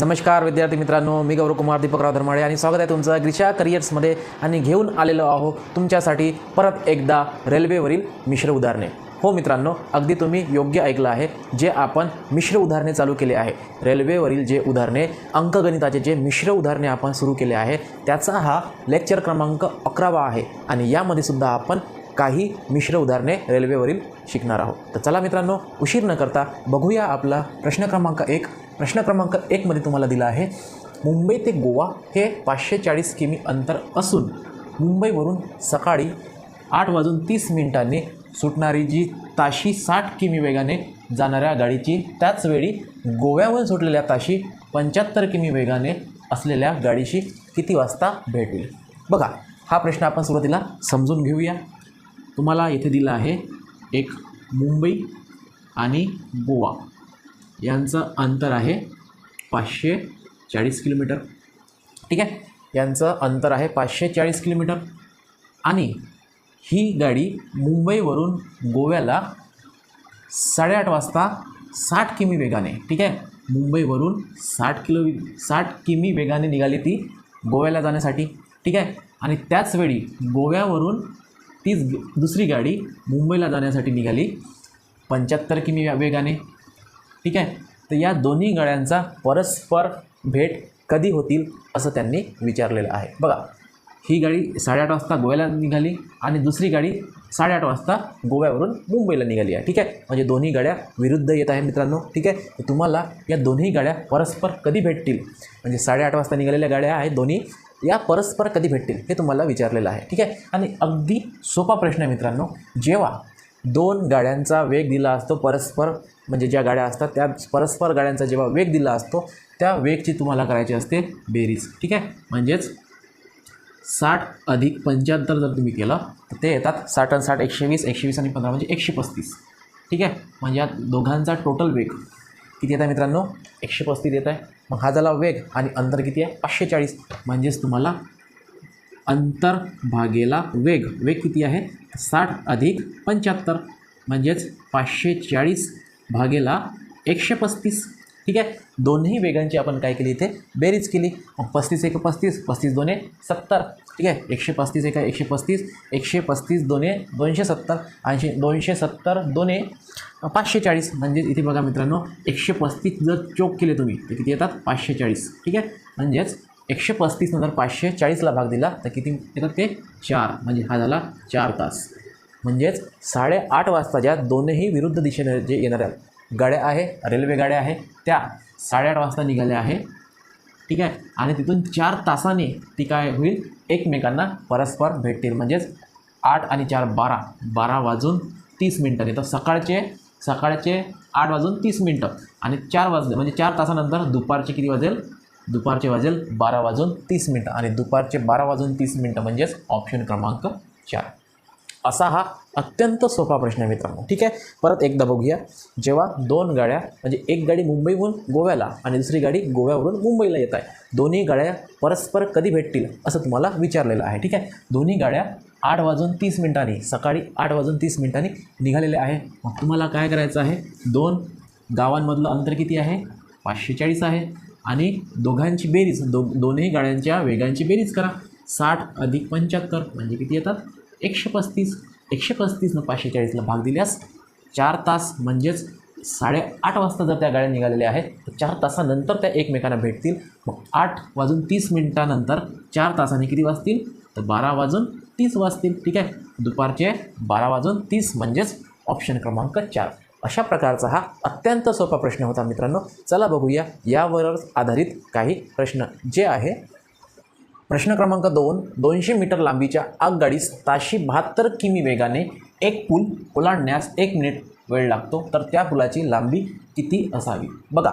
नमस्कार विद्यार्थी मित्रांनो. मी गौरवकुमार दीपकराव धर्माळे आणि स्वागत आहे तुमचं ग्रिशा करिअर्समध्ये आणि घेऊन आलेलो आहो तुमच्यासाठी परत एकदा रेल्वेवरील मिश्र उदाहरणे. हो मित्रांनो अगदी तुम्ही योग्य ऐकलं आहे जे आपण मिश्र उदाहरणे चालू केले आहे. रेल्वेवरील जे उदाहरणे अंकगणिताचे जे मिश्र उदाहरणे आपण सुरू केले आहे त्याचा हा लेक्चर क्रमांक अकरावा आहे आणि यामध्ये सुद्धा आपण काही मिश्र उदाहरणे रेल्वेवरील शिकणार आहोत. तर चला मित्रांनो उशीर न करता बघूया आपला प्रश्न क्रमांक एक. प्रश्न क्रमांक एकमध्ये तुम्हाला दिला आहे मुंबई ते गोवा हे पाचशे चाळीस किमी अंतर असून मुंबईवरून सकाळी आठ वाजून तीस मिनिटांनी सुटणारी जी ताशी साठ किमी वेगाने जाणाऱ्या गाडीची त्याच वेळी सुटलेल्या ताशी पंच्याहत्तर किमी वेगाने असलेल्या गाडीशी किती वाजता भेट होईल? बघा हा प्रश्न आपण सुरुवातीला समजून घेऊया. तुम्हाला इथे दिलं आहे एक मुंबई आणि गोवा. यांचं अंतर आहे पाचशे चाळीस किलोमीटर. ठीक आहे? यांचं अंतर आहे पाचशे चाळीस किलोमीटर. आणि ही गाडी मुंबईवरून गोव्याला साडेआठ वाजता साठ किमी वेगाने ठीक आहे? मुंबईवरून साठ किलो साठ किमी वेगाने निघाली ती गोव्याला जाण्यासाठी ठीक आहे? आणि त्याचवेळी गोव्यावरून तीच दुसरी गाडी मुंबईला जाण्यासाठी निघाली पंच्याहत्तर किमी वेगाने. ठीक आहे? तर या दोन्ही गाड्यांचा परस्पर भेट कधी होतील असं त्यांनी विचारलेलं आहे. बघा ही गाडी साडेआठ वाजता गोव्याला निघाली आणि दुसरी गाडी साडेआठ वाजता गोव्यावरून मुंबईला निघाली आहे. ठीक आहे? म्हणजे दोन्ही गाड्या विरुद्ध येत आहे मित्रांनो. ठीक आहे? तर तुम्हाला या दोन्ही गाड्या परस्पर कधी भेटतील? म्हणजे साडेआठ वाजता निघालेल्या गाड्या आहेत दोन्ही या परस्पर कधी भेटतील हे तुम्हाला विचारलेलं आहे. ठीक आहे? आणि अगदी सोपा प्रश्न आहे मित्रांनो. जेव्हा दोन गाड्यांचा वेग दिला असतो परस्पर म्हणजे ज्या गाड्या असतात त्या परस्पर गाड्यांचा जेव्हा वेग दिला असतो त्या वेगची तुम्हाला करायची असते बेरीज. ठीक आहे? म्हणजेच साठ अधिक पंच्याहत्तर जर तुम्ही केलं तर ते येतात साठ आणि साठ एकशे वीस एकशे वीस आणि पंधरा म्हणजे एकशे पस्तीस. ठीक आहे? म्हणजे या दोघांचा टोटल वेग किती येत आहे मित्रांनो? एकशे पस्तीस येत आहे मग हा झाला वेग आणि अंतर किती आहे? पाचशे चाळीस. म्हणजेच तुम्हाला अंतर भागेला वेग. वेग किती आहे? साठ अधिक पंच्याहत्तर. म्हणजेच पाचशे चाळीस भागेला एकशे पस्तीस. ठीक आहे? दोन्ही वेगांची आपण काय केली इथे? बेरीज केली. मग पस्तीस एक पस्तीस पस्तीस दोने सत्तर. ठीक आहे? एकशे पस्तीस एक एकशे पस्तीस एकशे पस्तीस दोने दोनशे सत्तर. ऐंशी दोनशे सत्तर दोने पाचशे चाळीस. म्हणजे इथे बघा मित्रांनो एकशे पस्तीस जर चोक केले तुम्ही तर किती येतात? पाचशे चाळीस. ठीक आहे? म्हणजेच एकशे पस्तीस नंतर पाचशे चाळीसला भाग दिला तर किती येतात ते? चार. म्हणजे हा झाला चार तास. म्हणजेच साडेआठ वाजता ज्या दोनही विरुद्ध दिशेने जे येणाऱ्या गाड्या आहे रेल्वे गाड्या आहे त्या साडेआठ वाजता निघाल्या आहे. ठीक आहे? आणि तिथून चार तासाने ती काय होईल? एकमेकांना परस्पर भेटतील. म्हणजेच आठ आणि चार बारा. बारा वाजून तीस मिनटं. तर सकाळचे सकाळचे आठ वाजून तीस मिनटं. आणि चार वाजले म्हणजे चार तासानंतर दुपारचे किती वाजेल? दुपारचे वाजेल बारा वाजून तीस मिनटं. आणि दुपारचे बारा वाजून तीस मिनटं म्हणजेच ऑप्शन क्रमांक चार. असा हा अत्यंत सोपा प्रश्न आहे मित्रांनो. ठीक आहे? परत एकदा बघूया. जेव्हा दोन गाड्या म्हणजे एक गाडी मुंबईहून गोव्याला आणि दुसरी गाडी गोव्यावरून मुंबईला येत आहे. दोन्ही गाड्या परस्पर कधी भेटतील असं तुम्हाला विचारलेलं आहे. ठीक आहे? दोन्ही गाड्या आठ वाजून तीस मिनिटांनी सकाळी आठ वाजून तीस मिनिटांनी निघालेल्या आहे मग तुम्हाला काय करायचं आहे? दोन गावांमधलं अंतर किती आहे? पाचशे चाळीस आहे. आणि दोघांची बेरीज दो दोन्ही गाड्यांच्या वेगांची बेरीज करा. साठ अधिक पंच्याहत्तर म्हणजे किती येतात? एकशे पस्तीस एकशे पस्तीसनं पाचशे चाळीसला भाग दिल्यास चार तास म्हणजेच साडेआठ वाजता जर त्या गाड्या निघालेल्या आहेत तर चार तासानंतर त्या एकमेकांना भेटतील. मग आठ वाजून तीस मिनटानंतर चार तासाने किती वाजतील? तर बारा वाजून तीस वाजतील. ठीक आहे? दुपारचे बारा वाजून तीस म्हणजेच ऑप्शन क्रमांक चार. अशा प्रकारचा हा अत्यंत सोपा प्रश्न होता मित्रांनो. चला बघूया यावरच आधारित काही प्रश्न जे आहे प्रश्न क्रमांक दोन दोनशे मीटर लांबीच्या आगगाडीस ताशी बहात्तर किमी वेगाने एक पूल ओलांडण्यास एक मिनिट वेळ लागतो तर त्या पुलाची लांबी किती असावी? बघा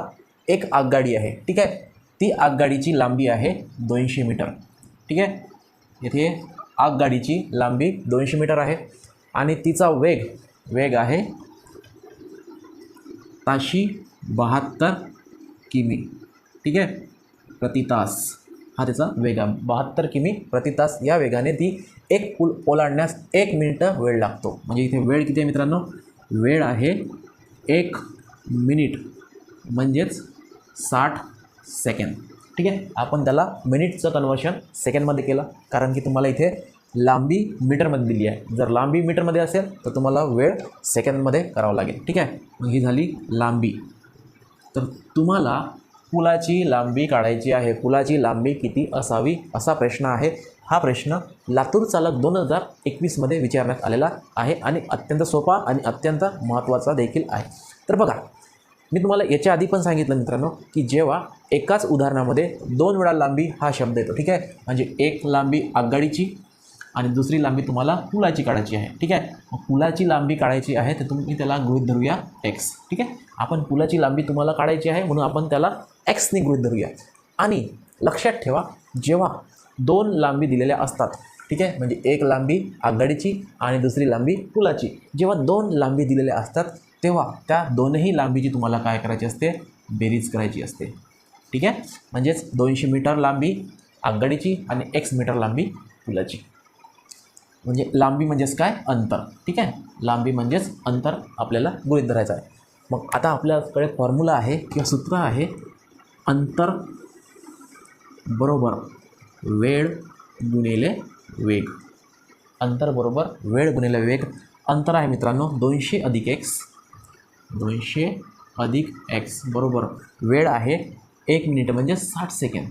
एक आगगाडी आहे ठीक आहे? ती आगगाडीची लांबी आहे दोनशे मीटर. ठीक आहे? येथे आगगाडीची लांबी दोनशे मीटर आहे आणि तिचा वेग वेग आहे ताशी बहात्तर किमी. ठीक आहे? प्रति तास. हा त्याचा वेग आहे. बहात्तर किमी प्रति तास या वेगाने ती एक पूल ओलांडण्यास एक मिनिटं वेळ लागतो. म्हणजे इथे वेळ किती आहे मित्रांनो? वेळ आहे एक मिनिट म्हणजेच साठ सेकंद. ठीक आहे? आपण त्याला मिनिटचं कन्वर्शन सेकंडमध्ये केलं. कारण की तुम्हाला इथे लांबी मीटरमध्ये दिली आहे. जर लांबी मीटरमध्ये असेल तर तुम्हाला वेळ सेकंदमध्ये करावा लागेल. ठीक आहे? मग ही झाली लांबी. तर तुम्हाला पुलाची लांबी काढायची आहे. पुलाची लांबी किती असावी असा प्रश्न आहे. हा प्रश्न लातूर चालक दोन हजार एकवीसमध्ये विचारण्यात आलेला आहे आणि अत्यंत सोपा आणि अत्यंत महत्त्वाचा देखील आहे. तर बघा मी तुम्हाला याच्या आधी पण सांगितलं मित्रांनो की जेव्हा एकाच उदाहरणामध्ये दोन वेळा लांबी हा शब्द येतो ठीक आहे? म्हणजे एक लांबी आगगाडीची आणि दुसरी लांबी तुम्हाला पुलाची काढायची आहे ठीक आहे? पुलाची लांबी काढायची आहे तर तुम्ही त्याला गृहित धरूया एक्स ठीक आहे? आपण पुलाची लांबी तुम्हाला काढायची आहे म्हणून आपण त्याला एक्सने गृहित धरूया. आणि लक्षात ठेवा जेव्हा दोन लांबी दिलेल्या असतात ठीक आहे? म्हणजे एक लांबी आगगाडीची आणि दुसरी लांबी पुलाची. जेव्हा दोन लांबी दिलेल्या असतात तेव्हा त्या दोनही लांबीची तुम्हाला काय करायची असते? बेरीज करायची असते. ठीक आहे? म्हणजेच दोनशे मीटर लांबी आगगाडीची आणि एक्स मीटर लांबी पुलाची. म्हणजे लांबी म्हणजेच काय? अंतर. ठीक आहे? लांबी म्हणजेच अंतर आपल्याला गृहित धरायचं आहे. मग आता आपल्याकडे फॉर्म्युला आहे किंवा सूत्र आहे. अंतर बरोबर वेळ गुणिले वेग. अंतर बरोबर वेळ गुणिले वेग. अंतर आहे मित्रांनो दोनशे अधिक एक्स दोनशे अधिक एक्स बरोबर वेळ आहे एक मिनिट म्हणजे साठ सेकंद.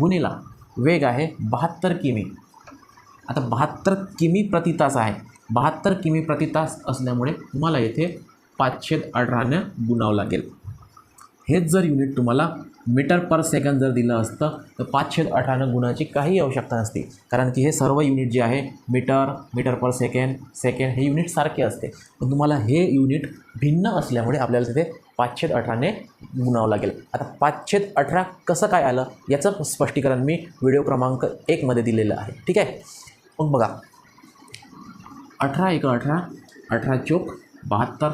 गुणिला वेग आहे बहात्तर किमी. आता बहात्तर किमी प्रति तास आहे. बहात्तर किमी प्रति तास असल्यामुळे तुम्हाला येथे पाचशे अठरानं गुणावं लागेल. हेच जर युनिट तुम्हाला मीटर पर सेकंद जर दिलं असतं तर पाचशे अठरानं गुणाची काही आवश्यकता नसते. कारण की हे सर्व युनिट जे आहे metre metre per second second हे युनिट सारखे असते. पण तुम्हाला हे युनिट भिन्न असल्यामुळे आपल्याला तिथे पाचशे अठराने गुणावं लागेल. आता पाचशे अठरा कसं काय आलं याचं स्पष्टीकरण मी व्हिडिओ क्रमांक एकमध्ये दिलेलं आहे. ठीक आहे? मग बघा. अठरा एक अठरा अठरा चोक बहात्तर.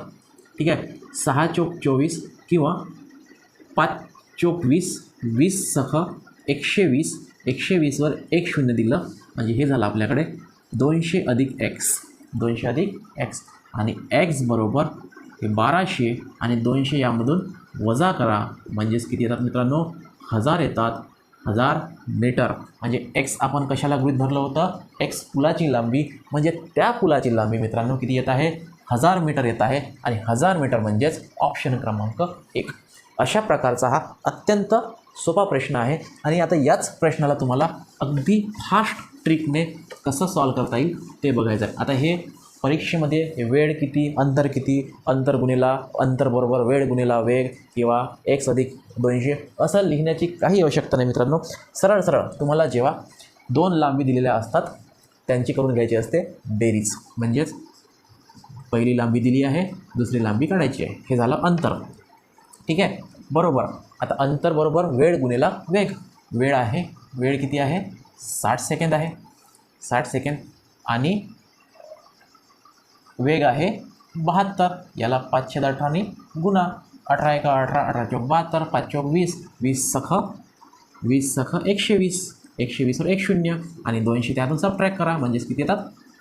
ठीक आहे? सहा चोक चोवीस किंवा पाच चोक वीस वीस एकशे वीस एकशे वीसवर एक शून्य दिलं. म्हणजे हे झालं आपल्याकडे दोनशे अधिक एक्स दोनशे अधिक एक्स आणि एक्स बरोबर हे बाराशे आणि दोनशे यामधून वजा करा. म्हणजेच किती येतात मित्रांनो? हजार येतात. हजार मीटर. म्हणजे एक्स आपण कशाला गृहित धरलं होतं? एक्स पुलाची लांबी. म्हणजे त्या पुलाची लांबी मित्रांनो किती येत आहे? हजार मीटर येत आहे. आणि हजार मीटर म्हणजेच ऑप्शन क्रमांक एक. अशा प्रकारचा हा अत्यंत सोपा प्रश्न आहे. आणि आता याच प्रश्नाला तुम्हाला अगदी फास्ट ट्रिकने कसं सॉल्व करता येईल ते बघायचं आहे. आता हे परीक्षेमध्ये वेळ किती अंतर किती? अंतर गुणिला अंतर बरोबर वेळ गुणिला वेग किंवा एक्स अधिक दोनशे? असं लिहिण्याची काही आवश्यकता नाही मित्रांनो. सरळ सरळ तुम्हाला जेव्हा दोन लांबी दिलेल्या असतात त्यांची करून घ्यायची असते बेरीज. म्हणजेच पहिली लांबी दिली आहे दुसरी लांबी काढायची आहे. हे झालं अंतर. ठीक आहे? बरोबर. आता अंतर बरोबर वेळ गुन्हेला वेग. वेळ आहे वेळ किती आहे? साठ सेकंद आहे. साठ सेकंद आणि वेग आहे बहात्तर. याला पाचशे अठराने गुणा. अठरा एका अठरा अठरा चौक बहात्तर पाच चौक वीस वीस सख वीस सख एकशे वीस. एकशे वीसवर एक शून्य. आणि दोनशे त्यातून सब ट्रॅक करा. म्हणजेच किती येतात?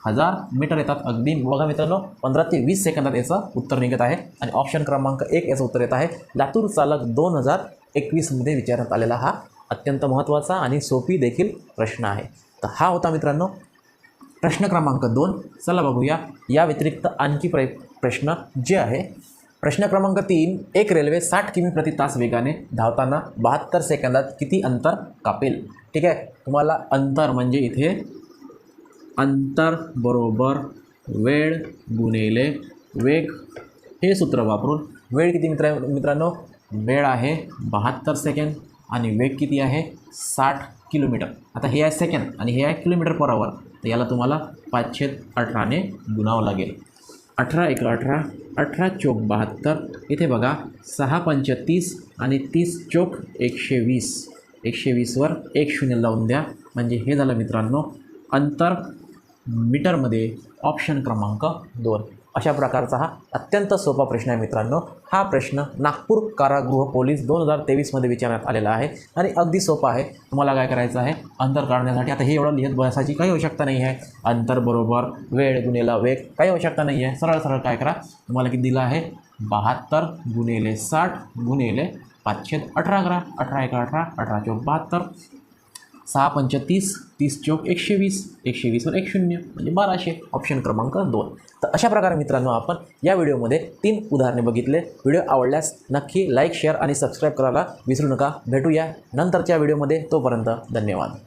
हजार मीटर येतात. अगदी बघा मित्रांनो पंधरा ते वीस सेकंदात याचं उत्तर निघत आहे. आणि ऑप्शन क्रमांक एक याचं उत्तर येत आहे. लातूर चालक दोन हजार एकवीसमध्ये विचारण्यात आलेला हा अत्यंत महत्त्वाचा आणि सोपी देखील प्रश्न आहे. तर हा होता मित्रांनो प्रश्न क्रमांक दोन. चला बघूया. या व्यतिरिक्त आणखी प्र प्रश्न जे आहे. प्रश्न क्रमांक तीन एक रेल्वे साठ किमी प्रति तास वेगाने धावताना बहात्तर सेकंदात किती अंतर कापेल? ठीक आहे. तुम्हाला अंतर म्हणजे इथे अंतर बरोबर वेळ गुणिले वेग. हे सूत्र वापरून वेळ किती मित्र मित्रांनो? वेळ आहे बहात्तर सेकंद आणि वेग किती आहे? साठ किलोमीटर. आता हे आहे सेकंद आणि हे आहे किलोमीटर पर आवर तर याला तुम्हाला पाचशे अठराने गुणावं लागेल. अठरा एक अठरा अठरा चोक बहात्तर. इथे बघा सहा पंच तीस आणि तीस चोक एकशे वीस. एकशे वीसवर एक शून्य लावून द्या. म्हणजे हे झालं मित्रांनो अंतर मीटरमध्ये ऑप्शन क्रमांक दोन. अशा प्रकारचा हा अत्यंत सोपा प्रश्न आहे मित्रांनो. हा प्रश्न नागपूर कारागृह पोलीस दोन हजार तेवीसमध्ये विचारण्यात आलेला आहे आणि अगदी सोपा आहे. तुम्हाला काय करायचं आहे? अंतर काढण्यासाठी. आता हे एवढं लिहित बसायची काही आवश्यकता नाही आहे. अंतर बरोबर वेळ गुन्हेला वेग काही आवश्यकता नाही आहे. सरळ सरळ काय करा? तुम्हाला किती दिलं आहे? बहात्तर गुन्हेले साठ गुन्हेले पाचशे अठरा करा. अठरा एक अठरा अठरा चौक बहात्तर. सहा पंच तीस तीस चौक एकशे वीस एकशे वीसवर एक शून्य म्हणजे बाराशे ऑप्शन क्रमांक दोन. तर अशा प्रकारे मित्रांनो आपण या व्हिडिओमध्ये तीन उदाहरणे बघितले. व्हिडिओ आवडल्यास नक्की लाईक शेअर आणि सबस्क्राईब करायला विसरू नका. भेटूया नंतरच्या व्हिडिओमध्ये. तोपर्यंत धन्यवाद.